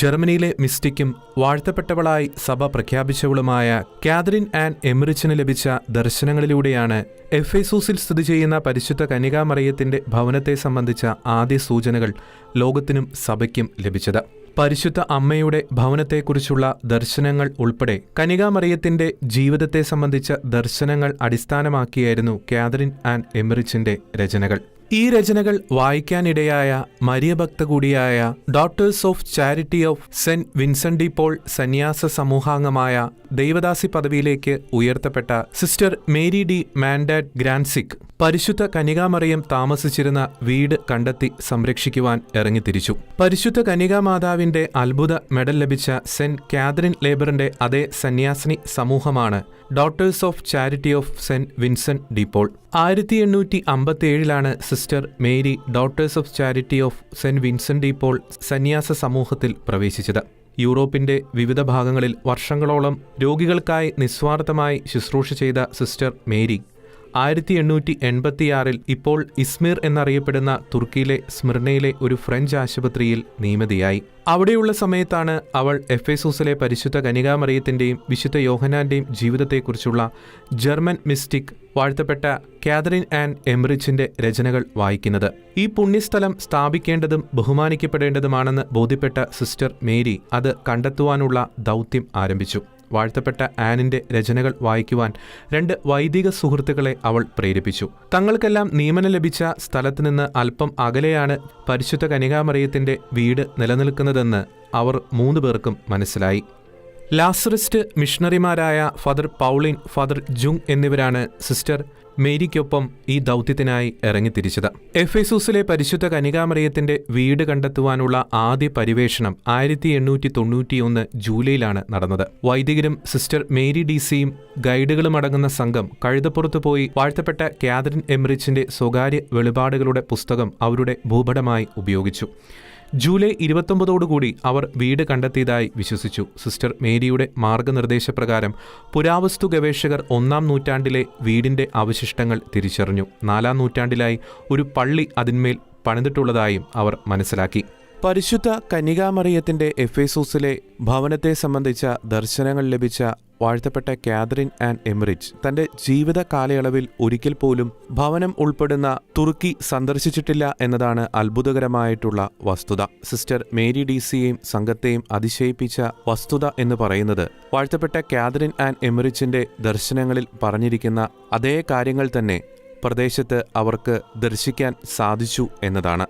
ജർമ്മനിയിലെ മിസ്റ്റിക്കും വാഴ്ത്തപ്പെട്ടവളായി സഭ പ്രഖ്യാപിച്ചവളുമായ Catherine and എമിറിച്ചിന് ലഭിച്ച ദർശനങ്ങളിലൂടെയാണ് എഫേസൂസിൽ സ്ഥിതി ചെയ്യുന്ന പരിശുദ്ധ കനികാമറിയത്തിന്റെ ഭവനത്തെ സംബന്ധിച്ച ആദ്യ സൂചനകൾ ലോകത്തിനും സഭയ്ക്കും ലഭിച്ചത്. പരിശുദ്ധ അമ്മയുടെ ഭവനത്തെക്കുറിച്ചുള്ള ദർശനങ്ങൾ ഉൾപ്പെടെ കനികാമറിയത്തിന്റെ ജീവിതത്തെ സംബന്ധിച്ച ദർശനങ്ങൾ അടിസ്ഥാനമാക്കിയായിരുന്നു കാതറിൻ ആൻഡ് എമിറിച്ചിന്റെ രചനകൾ. ഈ രചനകൾ വായിക്കാനിടയായ മരിയഭക്ത കൂടിയായ doctors of charity of saint Vincent de Paul സന്യാസ സമൂഹാംഗമായ ദൈവദാസി പദവിയിലേക്ക് ഉയർത്തപ്പെട്ട sister Mary de Mandat Grancey പരിശുദ്ധ കനികാമറിയം താമസിച്ചിരുന്ന വീട് കണ്ടെത്തി സംരക്ഷിക്കുവാൻ ഇറങ്ങിത്തിരിച്ചു. പരിശുദ്ധ കനികാമാതാവിന്റെ അത്ഭുത മെഡൽ ലഭിച്ച സെന്റ് കാതറിൻ ലേബറിന്റെ അതേ സന്യാസിനി സമൂഹമാണ് doctors of charity of saint Vincent de Paul ആയിരത്തി എണ്ണൂറ്റി അമ്പത്തിയേഴിലാണ് sister Mary daughters of charity of saint Vincent de Paul സന്യാസ സമൂഹത്തിൽ പ്രവേശിച്ചത്. യൂറോപ്പിന്റെ വിവിധ ഭാഗങ്ങളിൽ വർഷങ്ങളോളം രോഗികൾക്കായി നിസ്വാർത്ഥമായി ശുശ്രൂഷ ചെയ്ത സിസ്റ്റർ മേരി ആയിരത്തി എണ്ണൂറ്റി എൺപത്തിയാറിൽ ഇപ്പോൾ ഇസ്മിർ എന്നറിയപ്പെടുന്ന തുർക്കിയിലെ സ്മിർണയിലെ ഒരു ഫ്രഞ്ച് ആശുപത്രിയിൽ നിയമിതയായി. അവിടെയുള്ള സമയത്താണ് അവൾ എഫേസൂസിലെ പരിശുദ്ധ കനികാമറിയത്തിന്റെയും വിശുദ്ധ യോഹനാന്റെയും ജീവിതത്തെക്കുറിച്ചുള്ള ജർമ്മൻ മിസ്റ്റിക് വാഴ്ത്തപ്പെട്ട കാതറിൻ ആൻഡ് എംറിച്ചിന്റെ രചനകൾ വായിക്കുന്നത്. ഈ പുണ്യസ്ഥലം സ്ഥാപിക്കേണ്ടതും ബഹുമാനിക്കപ്പെടേണ്ടതുമാണെന്ന് ബോധ്യപ്പെട്ട സിസ്റ്റർ മേരി അത് കണ്ടെത്തുവാനുള്ള ദൗത്യം ആരംഭിച്ചു. വാഴ്ത്തപ്പെട്ട ആനിന്റെ രചനകൾ വായിക്കുവാൻ രണ്ട് വൈദിക സുഹൃത്തുക്കളെ അവൾ പ്രേരിപ്പിച്ചു. തങ്ങൾക്കെല്ലാം നിയമനം ലഭിച്ച സ്ഥലത്തുനിന്ന് അല്പം അകലെയാണ് പരിശുദ്ധ കനികാമറിയത്തിന്റെ വീട് നിലനിൽക്കുന്നതെന്ന് അവർ മൂന്ന് പേർക്കും മനസ്സിലായി. ലാസറിസ്റ്റ് മിഷണറിമാരായ ഫാദർ പൗളിൻ ഫാദർ ജുങ് എന്നിവരാണ് സിസ്റ്റർ മേരിക്കൊപ്പം ഈ ദൗത്യത്തിനായി ഇറങ്ങിത്തിരിച്ചത്. എഫേസൂസിലെ പരിശുദ്ധ കനികാമറിയത്തിന്റെ വീട് കണ്ടെത്തുവാനുള്ള ആദ്യ പരിവേഷണം ആയിരത്തി എണ്ണൂറ്റി തൊണ്ണൂറ്റിയൊന്ന് ജൂലൈയിലാണ് നടന്നത്. വൈദികരും സിസ്റ്റർ മേരി ഡി സിയും ഗൈഡുകളും അടങ്ങുന്ന സംഘം കഴുതപ്പുറത്ത് പോയി വാഴ്ത്തപ്പെട്ട കാതറിൻ എംറിച്ചിന്റെ സ്വകാര്യ വെളിപാടുകളുടെ പുസ്തകം അവരുടെ ഭൂപടമായി ഉപയോഗിച്ചു. ജൂലൈ ഇരുപത്തൊമ്പതോടുകൂടി അവർ വീട് കണ്ടെത്തിയതായി വിശ്വസിച്ചു. സിസ്റ്റർ മേരിയുടെ മാർഗനിർദ്ദേശപ്രകാരം പുരാവസ്തു ഗവേഷകർ ഒന്നാം നൂറ്റാണ്ടിലെ വീടിന്റെ അവശിഷ്ടങ്ങൾ തിരിച്ചറിഞ്ഞു. നാലാം നൂറ്റാണ്ടിലായി ഒരു പള്ളി അതിന്മേൽ പണിതിട്ടുള്ളതായും അവർ മനസ്സിലാക്കി. പരിശുദ്ധ കനികാമറിയത്തിന്റെ എഫേസൂസിലെ ഭവനത്തെ സംബന്ധിച്ച ദർശനങ്ങൾ ലഭിച്ച വാഴ്ത്തപ്പെട്ട കാതറിൻ ആൻഡ് എമറിച്ച് തന്റെ ജീവിത കാലയളവിൽ ഒരിക്കൽ പോലും ഭവനം ഉൾപ്പെടുന്ന തുർക്കി സന്ദർശിച്ചിട്ടില്ല എന്നതാണ് അത്ഭുതകരമായിട്ടുള്ള വസ്തുത. സിസ്റ്റർ മേരി ഡി സിയെയും സംഘത്തെയും അതിശയിപ്പിച്ച വസ്തുത എന്ന് പറയുന്നത് വാഴ്ത്തപ്പെട്ട കാതറിൻ ആൻഡ് എമറിച്ചിന്റെ ദർശനങ്ങളിൽ പറഞ്ഞിരിക്കുന്ന അതേ കാര്യങ്ങൾ തന്നെ പ്രദേശത്ത് അവർക്ക് ദർശിക്കാൻ സാധിച്ചു എന്നതാണ്.